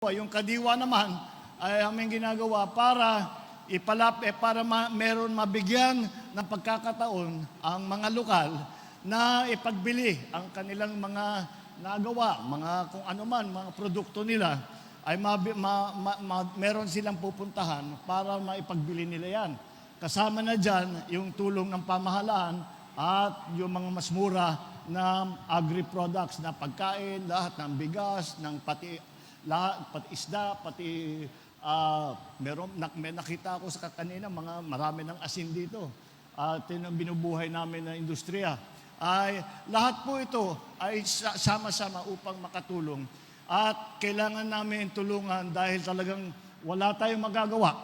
Yung kadiwa naman ay aming ginagawa para ipalap eh, para ma- meron mabigyan ng pagkakataon ang mga lokal na ipagbili ang kanilang mga nagawa, mga kung ano man, mga produkto nila ay mabi- ma- ma- ma- meron silang pupuntahan para maipagbili nila yan. Kasama na dyan yung tulong ng pamahalaan at yung mga mas mura na agri-products na pagkain, lahat ng bigas, ng pati lahat, pati isda, pati ah, meron, nak, may nakita ako sa kanina, mga marami ng asin dito. At yun ang binubuhay namin na industriya. Ay, lahat po ito ay sa- sama-sama upang makatulong. At kailangan namin tulungan dahil talagang wala tayong magagawa.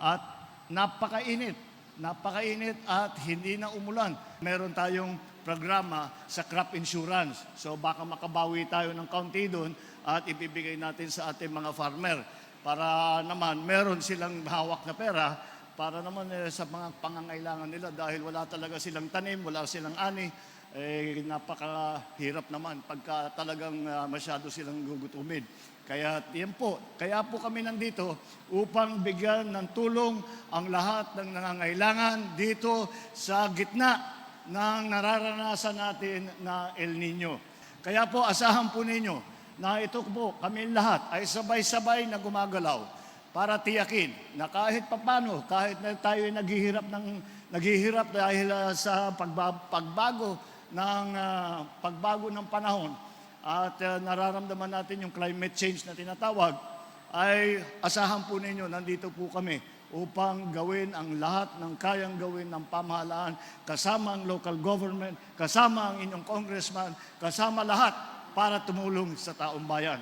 At napakainit. Napakainit at hindi na umulan. Meron tayong programa sa crop insurance. So baka makabawi tayo ng kaunti doon at ibibigay natin sa ating mga farmer para naman meron silang hawak na pera para naman eh, sa mga pangangailangan nila dahil wala talaga silang tanim, wala silang ani, eh, napakahirap naman pagka talagang ah, masyado silang gugutumin. Kaya yan kaya po kami nandito upang bigyan ng tulong ang lahat ng nangangailangan dito sa gitna ng nararanasan natin na El Nino. Kaya po asahan po ninyo na ito po kami lahat ay sabay-sabay na gumagalaw para tiyakin na kahit papano, kahit na tayo ay naghihirap ng naghihirap dahil ah, sa pagba- pagbago ng ah, pagbago ng panahon at ah, nararamdaman natin yung climate change na tinatawag ay asahan po ninyo nandito po kami upang gawin ang lahat ng kayang gawin ng pamahalaan kasama ang local government, kasama ang inyong congressman, kasama lahat para tumulong sa taong bayan.